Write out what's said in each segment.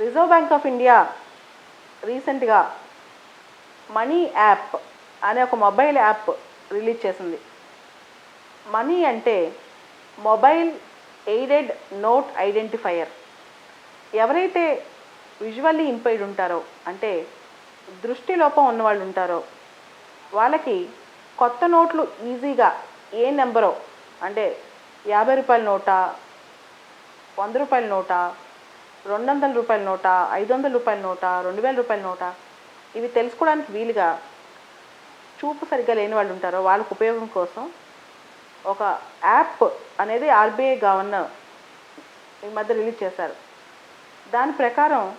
Reserve Bank of India రీసెంట్గా MANI app అనే ఒక మొబైల్ యాప్ రిలీజ్ చేసింది. మనీ అంటే మొబైల్ ఎయిడెడ్ నోట్ ఐడెంటిఫైయర్. ఎవరైతే విజువల్లీ ఇంపైర్డ్ ఉంటారో అంటే దృష్టి లోపం ఉన్న వాళ్ళు ఉంటారో వాళ్ళకి కొత్త నోట్లు ఈజీగా ఏ నెంబరో అంటే యాభై రూపాయల నోటా వంద రూపాయల నోటా రెండు వందల రూపాయల నోటా ఐదు వందల రూపాయల నోటా రెండు వేల రూపాయల నోటా? ఇవి తెలుసుకోవడానికి వీలుగా చూపు సరిగ్గా లేని వాళ్ళు ఉంటారో వాళ్ళకి ఉపయోగం కోసం ఒక యాప్ అనేది ఆర్బీఐ గవర్నర్ ఈ మధ్య రిలీజ్ చేశారు. దాని ప్రకారం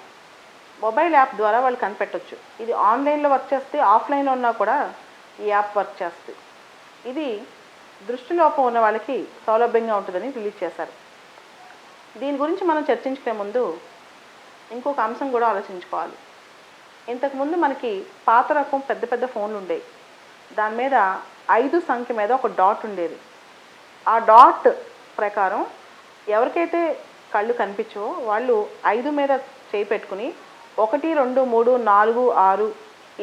మొబైల్ యాప్ ద్వారా వాళ్ళు కనిపెట్టొచ్చు. ఇది ఆన్లైన్లో వర్క్ చేస్తే ఆఫ్లైన్లో ఉన్నా కూడా ఈ యాప్ వర్క్ చేస్తుంది. ఇది దృష్టిలోపం ఉన్న వాళ్ళకి సౌలభ్యంగా ఉంటుందని రిలీజ్ చేశారు. దీని గురించి మనం చర్చించుకునే ముందు ఇంకొక అంశం కూడా ఆలోచించుకోవాలి. ఇంతకుముందు మనకి పాత రకం పెద్ద పెద్ద ఫోన్లు ఉండేవి దాని మీద ఐదు సంఖ్య మీద ఒక డాట్ ఉండేది. ఆ డాట్ ప్రకారం ఎవరికైతే కళ్ళు కనిపించో వాళ్ళు ఐదు మీద చేయి పెట్టుకుని ఒకటి రెండు మూడు నాలుగు ఆరు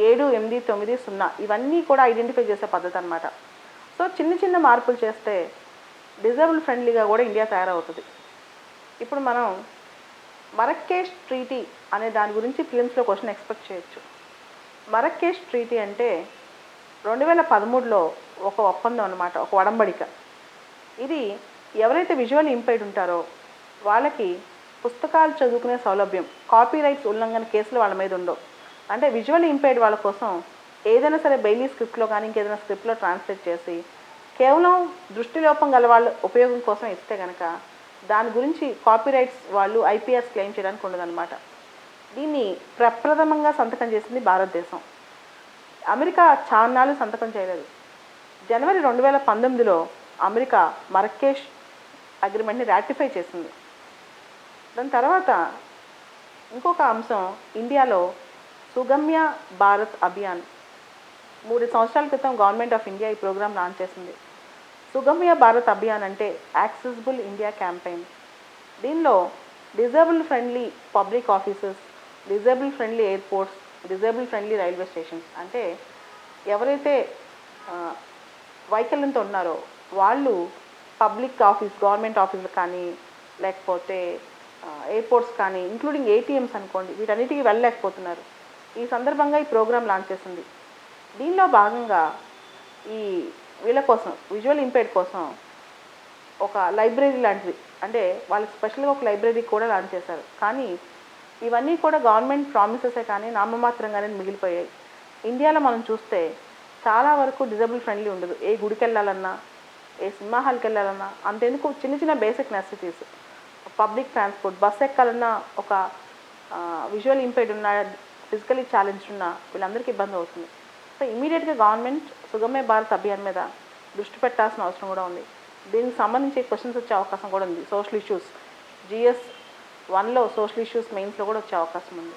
ఏడు ఎనిమిది తొమ్మిది సున్నా ఇవన్నీ కూడా ఐడెంటిఫై చేసే పద్ధతి అనమాట సో చిన్న చిన్న మార్పులు చేస్తే డిజేబుల్ ఫ్రెండ్లీగా కూడా ఇండియా తయారవుతుంది. ఇప్పుడు మనం మరక్కేష్ ట్రీటీ అనే దాని గురించి ఫిలిమ్స్లో క్వశ్చన్ ఎక్స్పెక్ట్ చేయొచ్చు. మరక్కేష్ ట్రీటీ అంటే రెండు వేల పదమూడులో ఒక ఒప్పందం అనమాట ఒక ఒడంబడిక ఇది ఎవరైతే విజువల్ ఇంపైడ్ ఉంటారో వాళ్ళకి పుస్తకాలు చదువుకునే సౌలభ్యం కాపీ రైట్స్ ఉల్లంఘన కేసులు వాళ్ళ మీద ఉండవు. అంటే విజువల్ ఇంపైర్డ్ వాళ్ళ కోసం ఏదైనా సరే బెయిలీ స్క్రిప్ట్లో కానీ ఇంకేదైనా స్క్రిప్ట్లో ట్రాన్స్లేట్ చేసి కేవలం దృష్టిలోపం గల వాళ్ళ ఉపయోగం కోసం ఇస్తే కనుక దాని గురించి కాపీ రైట్స్ వాళ్ళు ఐపీఎస్ క్లెయిమ్ చేయడానికి ఉండదన్నమాట. దీన్ని ప్రప్రథమంగా సంతకం చేసింది భారతదేశం. అమెరికా చాన్నాళ్ళు సంతకం చేయలేదు. జనవరి రెండు వేల పంతొమ్మిదిలో అమెరికా మరకేష్ అగ్రిమెంట్ని రాటిఫై చేసింది. దాని తర్వాత ఇంకొక అంశం ఇండియాలో సుగమ్య భారత్ అభియాన్. మూడు సంవత్సరాల క్రితం గవర్నమెంట్ ఆఫ్ ఇండియా ఈ ప్రోగ్రామ్ లాంచ్ చేసింది. సుగమ్య భారత్ అభియాన్ అంటే యాక్సెసిబుల్ ఇండియా క్యాంపెయిన్ దీనిలో disable friendly public offices disable friendly airports disable friendly railway stations అంటే ఎవరైతే వైకల్యంతో ఉన్నారో వాళ్ళు పబ్లిక్ ఆఫీస్ గవర్నమెంట్ ఆఫీసులు కానీ లేకపోతే ఎయిర్పోర్ట్స్ కానీ ఇంక్లూడింగ్ ఏటీఎంస్ అనుకోండి వీటన్నిటికీ వెళ్ళలేకపోతున్నారు. ఈ సందర్భంగా ఈ ప్రోగ్రామ్ లాంచ్ చేసింది. దీనిలో భాగంగా ఈ వీళ్ళ కోసం విజువల్ ఇంపేర్డ్ కోసం ఒక లైబ్రరీ లాంటిది. అంటే వాళ్ళకి స్పెషల్గా ఒక లైబ్రరీ కూడా లాంచ్ చేశారు. కానీ ఇవన్నీ కూడా గవర్నమెంట్ ప్రామిసెసే కానీ నామమాత్రంగానే మిగిలిపోయాయి. ఇండియాలో మనం చూస్తే చాలా వరకు డిజబుల్ ఫ్రెండ్లీ ఉండదు. ఏ గుడికి వెళ్ళాలన్నా ఏ సినిమా హాల్కి వెళ్ళాలన్నా అంతెందుకు చిన్న చిన్న basic necessities public transport bus ఎక్కాలన్నా ఒక విజువల్ ఇంపైర్డ్ ఉన్న ఫిజికలీ ఛాలెంజ్ ఉన్న వీళ్ళందరికీ ఇబ్బంది అవుతుంది. సో ఇమీడియట్గా గవర్నమెంట్ సుగమ్య భారత్ అభియాన్ మీద దృష్టి పెట్టాల్సిన అవసరం కూడా ఉంది. దీనికి సంబంధించి క్వశ్చన్స్ వచ్చే అవకాశం కూడా ఉంది. సోషల్ ఇష్యూస్ జిఎస్ వన్లో సోషల్ ఇష్యూస్ మెయిన్స్లో కూడా వచ్చే అవకాశం ఉంది.